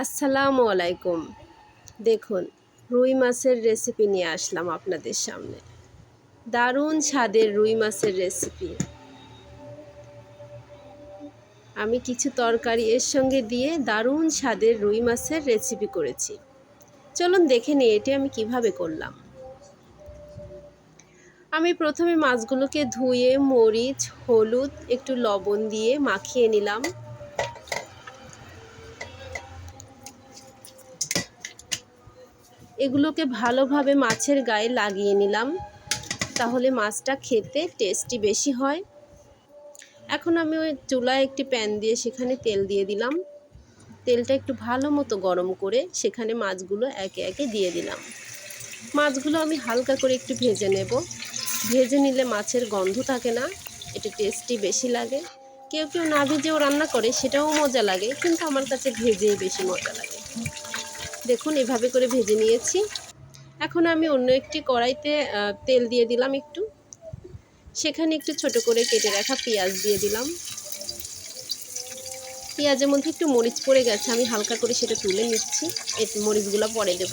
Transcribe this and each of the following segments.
আসসালামু আলাইকুম। দেখুন, রুই মাছের রেসিপি নিয়ে আসলাম আপনাদের সামনে। দারুণ স্বাদের রুই মাছের রেসিপি আমি কিছু তরকারি এর সঙ্গে দিয়ে দারুণ স্বাদের রুই মাছের রেসিপি করেছি। চলুন দেখে নিই এটি আমি কীভাবে করলাম। আমি প্রথমে মাছগুলোকে ধুয়ে, মরিচ, হলুদ, একটু লবণ দিয়ে মাখিয়ে নিলাম। এগুলোকে ভালোভাবে মাছের গায়ে লাগিয়ে নিলাম। তাহলে মাছটা খেতে টেস্টি বেশি হয়। এখন আমি ওই চুলায় একটি প্যান দিয়ে সেখানে তেল দিয়ে দিলাম। তেলটা একটু ভালো মতো গরম করে সেখানে মাছগুলো একে একে দিয়ে দিলাম। মাছগুলো আমি হালকা করে একটু ভেজে নেব। ভেজে নিলে মাছের গন্ধ থাকে না, এটা টেস্টি বেশি লাগে। কেউ কেউ না ভেজেও রান্না করে, সেটাও মজা লাগে, কিন্তু আমার কাছে ভেজেই বেশি মজা লাগে। দেখুন, এভাবে করে ভেজে নিয়েছি। এখন আমি অন্য একটি কড়াইতে তেল দিয়ে দিলাম একটু। সেখানে একটু ছোট করে কেটে রাখা পেঁয়াজ দিয়ে দিলাম। পেঁয়াজের মধ্যে একটু মরিচ পড়ে গেছে, আমি হালকা করে সেটা তুলে নিচ্ছি। এই মরিচগুলো পরে দেব।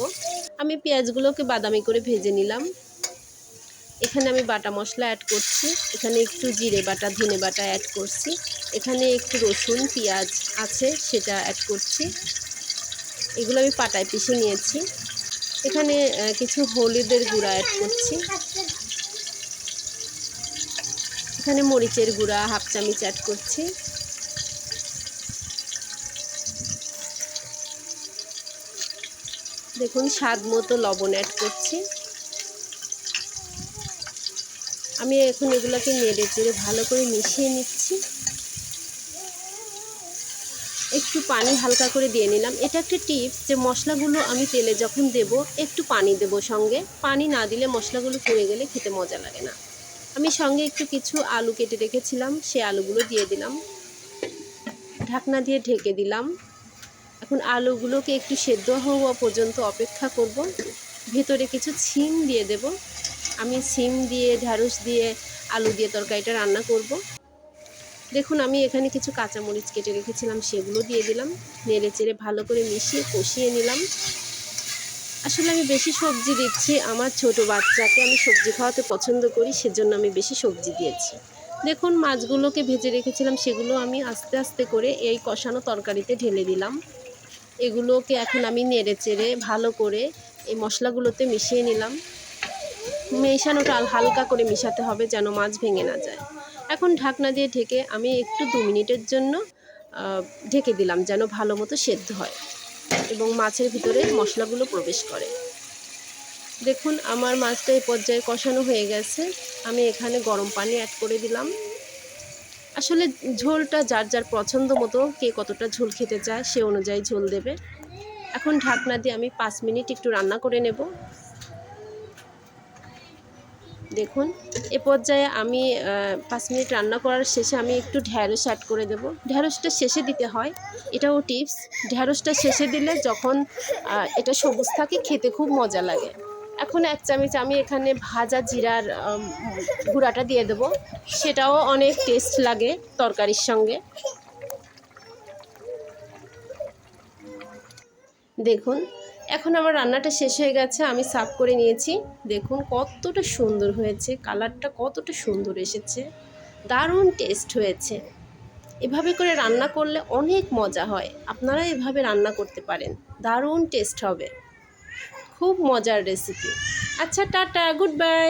আমি পেঁয়াজগুলোকে বাদামি করে ভেজে নিলাম। এখানে আমি বাটা মশলা অ্যাড করছি। এখানে একটু জিরে বাটা, ধনে বাটা অ্যাড করছি। এখানে একটু রসুন, পেঁয়াজ আছে, সেটা অ্যাড করছি। এগুলো আমি পাটায় পিষে নিয়েছি। এখানে কিছু হলুদের গুঁড়া অ্যাড করছি। এখানে মরিচের গুঁড়া হাফ চামচ অ্যাড করছি। দেখুন, স্বাদ মতো লবণ অ্যাড করছি। আমি এখন এগুলোকে নেড়ে চেড়ে ভালো করে মিশিয়ে নিচ্ছি। একটু পানি হালকা করে দিয়ে নিলাম। এটা একটা টিপস যে মশলাগুলো আমি তেলে যখন দেব, একটু পানি দেব সঙ্গে। পানি না দিলে মশলাগুলো পুড়ে গেলে খেতে মজা লাগে না। আমি সঙ্গে একটু কিছু আলু কেটে রেখেছিলাম, সে আলুগুলো দিয়ে দিলাম। ঢাকনা দিয়ে ঢেকে দিলাম। এখন আলুগুলোকে একটু সেদ্ধ হওয়া পর্যন্ত অপেক্ষা করব। ভেতরে কিছু ছিম দিয়ে দেব। আমি সিম দিয়ে ঢ্যাঁড়স দিয়ে, আলু দিয়ে তরকারিটা রান্না করব। দেখুন, আমি এখানে কিছু কাঁচামরিচ কেটে রেখেছিলাম, সেগুলো দিয়ে দিলাম। নেড়ে চেড়ে ভালো করে মিশিয়ে কষিয়ে নিলাম। আসলে আমি বেশি সবজি দিচ্ছি, আমার ছোট বাচ্চাকে আমি সবজি খাওয়াতে পছন্দ করি, সেজন্য আমি বেশি সবজি দিয়েছি। দেখুন, মাছগুলোকে ভেজে রেখেছিলাম, সেগুলো আমি আস্তে আস্তে করে এই কষানো তরকারিতে ঢেলে দিলাম। এগুলোকে এখন আমি নেড়ে চেড়ে ভালো করে এই মশলাগুলোতে মিশিয়ে নিলাম। মেশানোটা হালকা করে মিশাতে হবে যেন মাছ ভেঙে না যায়। এখন ঢাকনা দিয়ে ঢেকে আমি একটু দু মিনিটের জন্য ঢেকে দিলাম যেন ভালো মতো সেদ্ধ হয় এবং মাছের ভিতরে মশলাগুলো প্রবেশ করে। দেখুন, আমার মাছটা এই পর্যায়ে কষানো হয়ে গেছে। আমি এখানে গরম পানি অ্যাড করে দিলাম। আসলে ঝোলটা যার যার পছন্দ মতো, কে কতটা ঝোল খেতে চায় সে অনুযায়ী ঝোল দেবে। এখন ঢাকনা দিয়ে আমি পাঁচ মিনিট একটু রান্না করে নেব। দেখুন, এ পর্যায়ে আমি পাঁচ মিনিট রান্না করার শেষে আমি একটু ঢ্যাঁড়স অ্যাড করে দেব। ঢ্যাঁড়সটা শেষে দিতে হয়, এটাও টিপস ঢ্যাঁড়সটা শেষে দিলে যখন এটা সবুজ থাকে, খেতে খুব মজা লাগে। এখন এক চামচ আমি এখানে ভাজা জিরার গুঁড়াটা দিয়ে দেব। সেটাও অনেক টেস্ট লাগে তরকারির সঙ্গে। দেখুন এখন আমার রান্নাটা শেষ হয়ে গেছে, আমি সাফ করে নিয়েছি। দেখুন কতটা সুন্দর হয়েছে, কালারটা কতটা সুন্দর এসেছে, দারুণ টেস্ট হয়েছে। এভাবে করে রান্না করলে অনেক মজা হয়, আপনারা এভাবে রান্না করতে পারেন, দারুণ টেস্ট হবে। খুব মজার রেসিপি আচ্ছা টাটা গুড বাই